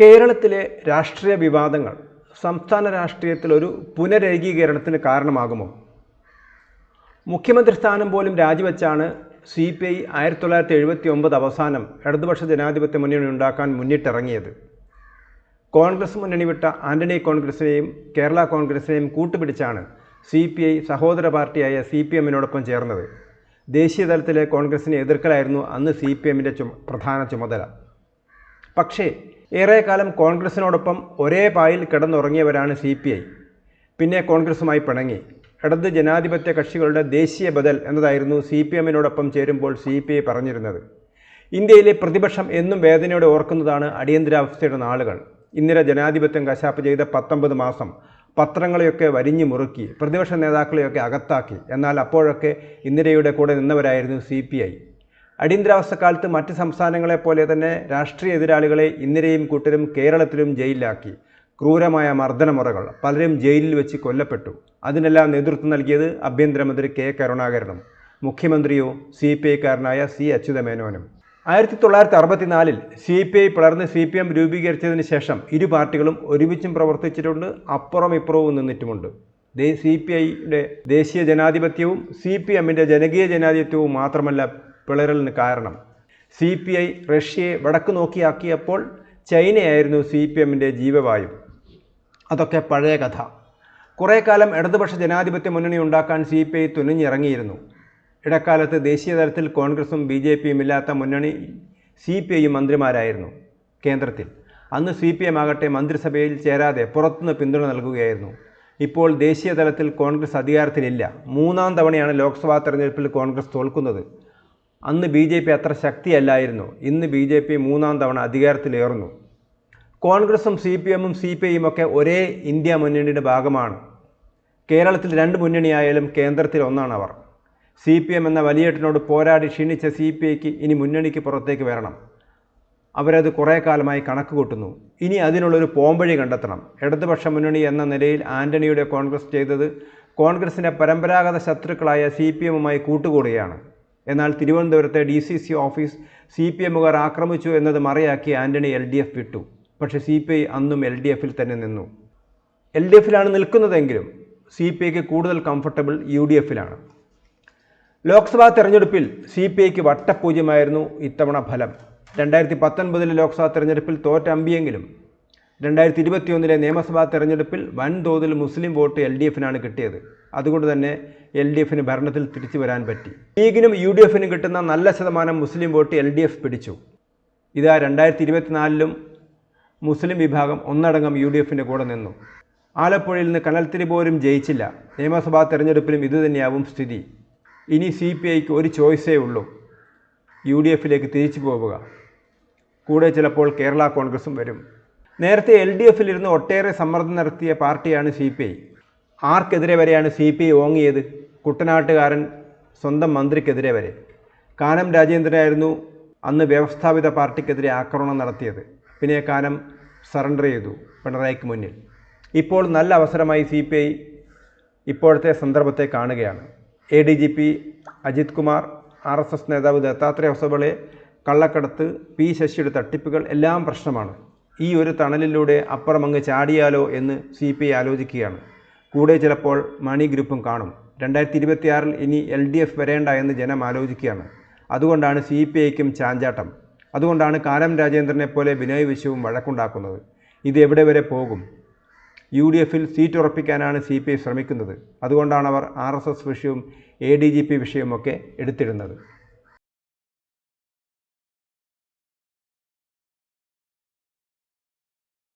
കേരളത്തിലെ രാഷ്ട്രീയ വിവാദങ്ങൾ സംസ്ഥാന രാഷ്ട്രീയത്തിൽ ഒരു പുനരേകീകരണത്തിന് കാരണമാകുമോ? മുഖ്യമന്ത്രി സ്ഥാനം പോലും രാജിവെച്ചാണ് സി പി ഐ ആയിരത്തി തൊള്ളായിരത്തി എഴുപത്തി ഒമ്പത് അവസാനം ഇടതുപക്ഷ ജനാധിപത്യ മുന്നണി ഉണ്ടാക്കാൻ മുന്നിട്ടിറങ്ങിയത്. കോൺഗ്രസ് മുന്നണി വിട്ട ആന്റണി കോൺഗ്രസിനെയും കേരള കോൺഗ്രസിനെയും കൂട്ടുപിടിച്ചാണ് സി പി ഐ സഹോദര പാർട്ടിയായ സി പി എമ്മിനോടൊപ്പം ചേർന്നത്. ദേശീയ തലത്തിലെ കോൺഗ്രസിനെ എതിർക്കലായിരുന്നു അന്ന് സി പി എമ്മിന്റെ പ്രധാന ചുമതല. പക്ഷേ ഏറെക്കാലം കോൺഗ്രസിനോടൊപ്പം ഒരേ പായിൽ കിടന്നുറങ്ങിയവരാണ് സി പി ഐ. പിന്നെ കോൺഗ്രസുമായി പിണങ്ങി. ഇടത് ജനാധിപത്യ കക്ഷികളുടെ ദേശീയ ബദൽ എന്നതായിരുന്നു സി പി എമ്മിനോടൊപ്പം ചേരുമ്പോൾ സി പി ഐ പറഞ്ഞിരുന്നത്. ഇന്ത്യയിലെ പ്രതിപക്ഷം എന്നും വേദനയോടെ ഓർക്കുന്നതാണ് അടിയന്തരാവസ്ഥയുടെ നാളുകൾ. ഇന്ദിര ജനാധിപത്യം കശാപ്പ് ചെയ്ത പത്തൊമ്പത് മാസം പത്രങ്ങളെയൊക്കെ വരിഞ്ഞു മുറുക്കി പ്രതിപക്ഷ നേതാക്കളെയൊക്കെ അകത്താക്കി. എന്നാൽ അപ്പോഴൊക്കെ ഇന്ദിരയുടെ കൂടെ നിന്നവരായിരുന്നു സി അടിയന്തരാവസ്ഥക്കാലത്ത് മറ്റ് സംസ്ഥാനങ്ങളെ പോലെ തന്നെ രാഷ്ട്രീയ എതിരാളികളെ ഇന്ദിരയും കൂട്ടരും കേരളത്തിലും ജയിലിലാക്കി. ക്രൂരമായ മർദ്ദനമുറകൾ പലരും ജയിലിൽ വെച്ച് കൊല്ലപ്പെട്ടു. അതിനെല്ലാം നേതൃത്വം നൽകിയത് ആഭ്യന്തരമന്ത്രി കെ കരുണാകരനും മുഖ്യമന്ത്രിയോ സി പി ഐക്കാരനായ സി അച്യുതമേനോനും. ആയിരത്തി തൊള്ളായിരത്തി അറുപത്തിനാലിൽ സി പി ഐ പിളർന്ന് സി പി എം രൂപീകരിച്ചതിന് ശേഷം ഇരു പാർട്ടികളും ഒരുമിച്ചും പ്രവർത്തിച്ചിട്ടുണ്ട് അപ്പുറം ഇപ്പുറവും നിന്നിട്ടുമുണ്ട്. സി പി ഐയുടെ ദേശീയ ജനാധിപത്യവും സി പി എമ്മിന്റെ ജനകീയ ജനാധിപത്യവും മാത്രമല്ല പിളരലിന് കാരണം. സി പി ഐ റഷ്യയെ വടക്ക് നോക്കിയാക്കിയപ്പോൾ ചൈനയായിരുന്നു സി പി എമ്മിന്റെ ജീവവായു. അതൊക്കെ പഴയ കഥ. കുറേ കാലം ഇടതുപക്ഷ ജനാധിപത്യ മുന്നണി ഉണ്ടാക്കാൻ സി പി ഐ തുനിഞ്ഞിറങ്ങിയിരുന്നു. ഇടക്കാലത്ത് ദേശീയ തലത്തിൽ കോൺഗ്രസും ബി ജെ പിയും ഇല്ലാത്ത മുന്നണി സി പി ഐയും മന്ത്രിമാരായിരുന്നു കേന്ദ്രത്തിൽ. അന്ന് സി പി എം ആകട്ടെ മന്ത്രിസഭയിൽ ചേരാതെ പുറത്തുനിന്ന് പിന്തുണ നൽകുകയായിരുന്നു. ഇപ്പോൾ ദേശീയ തലത്തിൽ കോൺഗ്രസ് അധികാരത്തിലില്ല. മൂന്നാം തവണയാണ് ലോക്സഭാ തെരഞ്ഞെടുപ്പിൽ കോൺഗ്രസ് തോൽക്കുന്നത്. അന്ന് ബി ജെ പി അത്ര ശക്തിയല്ലായിരുന്നു. ഇന്ന് ബി ജെ പി മൂന്നാം തവണ അധികാരത്തിലേറുന്നു. കോൺഗ്രസും സി പി എമ്മും സി പി ഐയും ഒക്കെ ഒരേ ഇന്ത്യ മുന്നണിയുടെ ഭാഗമാണ്. കേരളത്തിൽ രണ്ട് മുന്നണിയായാലും കേന്ദ്രത്തിൽ ഒന്നാണ് അവർ. സി പി എം എന്ന വലിയേട്ടിനോട് പോരാടി ക്ഷീണിച്ച സി പി ഐക്ക് ഇനി മുന്നണിക്ക് പുറത്തേക്ക് വരണം. അവരത് കുറേ കാലമായി കണക്ക് കൂട്ടുന്നു. ഇനി അതിനുള്ളൊരു പോംവഴി കണ്ടെത്തണം. ഇടതുപക്ഷ മുന്നണി എന്ന നിലയിൽ ആന്റണിയുടെ കോൺഗ്രസ് ചെയ്തത് കോൺഗ്രസിന്റെ പരമ്പരാഗത ശത്രുക്കളായ സി പി എമ്മുമായി കൂട്ടുകൂടുകയാണ്. എന്നാൽ തിരുവനന്തപുരത്തെ D C C office C P എമ്മുകാർ ആക്രമിച്ചു എന്നത് മറയാക്കി ആന്റണി എൽ ഡി എഫ് വിട്ടു. പക്ഷേ സി പി ഐ അന്നും എൽ ഡി എഫിൽ തന്നെ നിന്നു. എൽ ഡി എഫിലാണ് നിൽക്കുന്നതെങ്കിലും സി പി ഐക്ക് കൂടുതൽ കംഫർട്ടബിൾ യു ഡി എഫിലാണ് ലോക്സഭാ തെരഞ്ഞെടുപ്പിൽ സി പി ഐക്ക് വട്ടപൂജ്യമായിരുന്നു ഇത്തവണ ഫലം. രണ്ടായിരത്തി പത്തൊൻപതിലെ ലോക്സഭാ തെരഞ്ഞെടുപ്പിൽ തോറ്റമ്പിയെങ്കിലും രണ്ടായിരത്തി ഇരുപത്തിയൊന്നിലെ നിയമസഭാ തെരഞ്ഞെടുപ്പിൽ വൻതോതിൽ മുസ്ലിം വോട്ട് എൽ ഡി എഫിനാണ് കിട്ടിയത്. അതുകൊണ്ട് തന്നെ എൽ ഡി എഫിന് ഭരണത്തിൽ തിരിച്ചു വരാൻ പറ്റി. ലീഗിനും യു ഡി എഫിനും കിട്ടുന്ന നല്ല ശതമാനം മുസ്ലിം വോട്ട് എൽ ഡി എഫ് പിടിച്ചു. ഇതാ രണ്ടായിരത്തി ഇരുപത്തിനാലിലും മുസ്ലിം വിഭാഗം ഒന്നടങ്കം യു ഡി എഫിന്റെ കൂടെ നിന്നു. ആലപ്പുഴയിൽ നിന്ന് കനൽത്തിരി പോലും ജയിച്ചില്ല. നിയമസഭാ തെരഞ്ഞെടുപ്പിലും ഇതുതന്നെയാവും സ്ഥിതി. ഇനി സി പി ഐക്ക് ഒരു ചോയ്സേ ഉള്ളൂ. യു ഡി എഫിലേക്ക് തിരിച്ചു പോവുക. കൂടെ ചിലപ്പോൾ കേരള കോൺഗ്രസും വരും. നേരത്തെ എൽ ഡി എഫിലിരുന്ന് ഒട്ടേറെ സമ്മർദ്ദം നടത്തിയ പാർട്ടിയാണ് സി പി ഐ. ആർക്കെതിരെ വരെയാണ് സി പി ഐ ഓങ്ങിയത്? കുട്ടനാട്ടുകാരൻ സ്വന്തം മന്ത്രിക്കെതിരെ വരെ. കാനം രാജേന്ദ്രനായിരുന്നു അന്ന് വ്യവസ്ഥാപിത പാർട്ടിക്കെതിരെ ആക്രമണം നടത്തിയത്. പിന്നെ കാനം സറണ്ടർ ചെയ്തു പിണറായിക്ക് മുന്നിൽ. ഇപ്പോൾ നല്ല അവസരമായി സി പി ഐ ഇപ്പോഴത്തെ സന്ദർഭത്തെ കാണുകയാണ്. A D G P Ajith Kumar R S S നേതാവ് ദത്താത്രേയ ഹൊസബളെ കള്ളക്കടത്ത് പി ശശിയുടെ തട്ടിപ്പുകൾ എല്ലാം പ്രശ്നമാണ്. ഈ ഒരു തണലിലൂടെ അപ്പുറം അങ്ങ് ചാടിയാലോ എന്ന് സി പി ഐ ആലോചിക്കുകയാണ്. കൂടെ ചിലപ്പോൾ മണി ഗ്രൂപ്പും കാണും. രണ്ടായിരത്തി ഇരുപത്തിയാറിൽ ഇനി എൽ ഡി എഫ് വരേണ്ട എന്ന് ജനം ആലോചിക്കുകയാണ്. അതുകൊണ്ടാണ് സി പി ഐക്കും ചാഞ്ചാട്ടം. അതുകൊണ്ടാണ് കാനം രാജേന്ദ്രനെ പോലെ ബിനോയ് വിശ്വവും വഴക്കുണ്ടാക്കുന്നത്. ഇത് എവിടെ വരെ പോകും? യു ഡി എഫിൽ സീറ്റ് ഉറപ്പിക്കാനാണ് സി പി ഐ ശ്രമിക്കുന്നത്. അതുകൊണ്ടാണ് അവർ ആർ എസ് എസ് വിഷയവും എ ഡി ജി പി വിഷയവുമൊക്കെ എടുത്തിടുന്നത്.